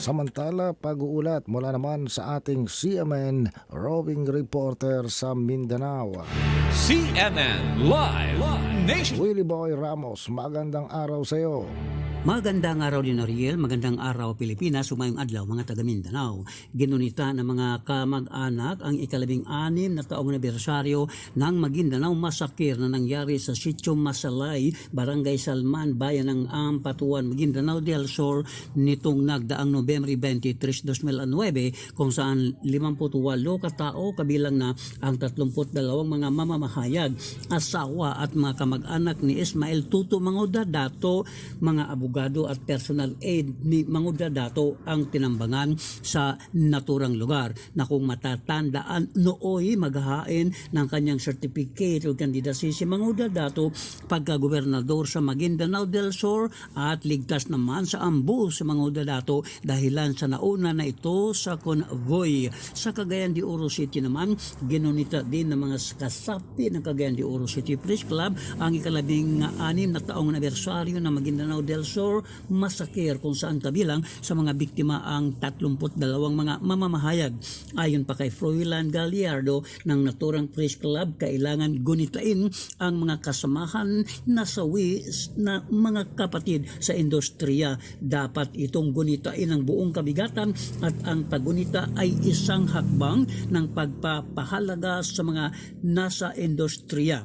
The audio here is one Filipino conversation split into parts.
Samantala, pag-uulat mula naman sa ating CMN roving reporter sa Mindanao. CNN Live Nation. Willie Boy Ramos, magandang araw sa iyo. Magandang araw din Ariel, magandang araw Pilipinas, sumayong adlaw mga taga Mindanao. Ginunita ng mga kamag-anak ang ikalabing anim na taong anibersaryo ng Maguindanao Masakir na nangyari sa Sitio Masalay, Barangay Salman, Bayan ng Ampatuan, Maguindanao del Sur nitong nagdaang Nobyembre 23, 2009 kung saan 58 katao kabilang na ang 32 mga mamamahayag, asawa at mga kamag-anak ni Ismael Tuto Manguda Dato, mga abogado at personal aid ni Manguda Dato ang tinambangan sa naturang lugar na kung matatandaan nooy maghahain ng kanyang certificate o candidacy si Manguda Dato pagka-gobernador sa Maguindanao del Sur at ligtas naman sa ambu si Manguda Dato dahilan sa nauna na ito sa convoy. Sa Cagayan de Oro City naman, ginunita din ng mga kasapi ng Cagayan de Oro City Press Club ang ikalabing anim na taong anibersaryo ng Maguindanao del Sur Massacre kung saan kabilang sa mga biktima ang 32 mga mamamahayag. Ayon pa kay Froilan Gallardo ng naturang Press Club, kailangan gunitain ang mga kasamahan na sawi na mga kapatid sa industriya. Dapat itong gunitain ang buong kabigatan at ang paggunita ay isang hakbang ng pagpapahalaga sa mga nasa industriya.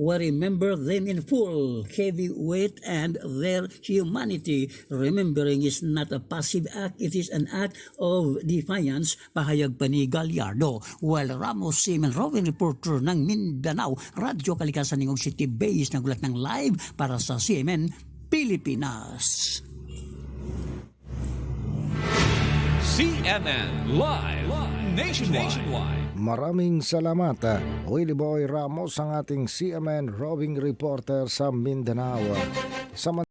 We remember them in full, heavy weight and their humanity. Remembering is not a passive act, it is an act of defiance, pahayag pa ni Gallardo. While Ramos Simen Roving Reporter ng Mindanao, Radyo Kalikasan ng City Base, nagulat ng live para sa CMN Pilipinas. CNN Live Nationwide. Maraming salamat, ah, Willie Boy Ramos, ang ating CMN roving reporter sa Mindanao. Samantala,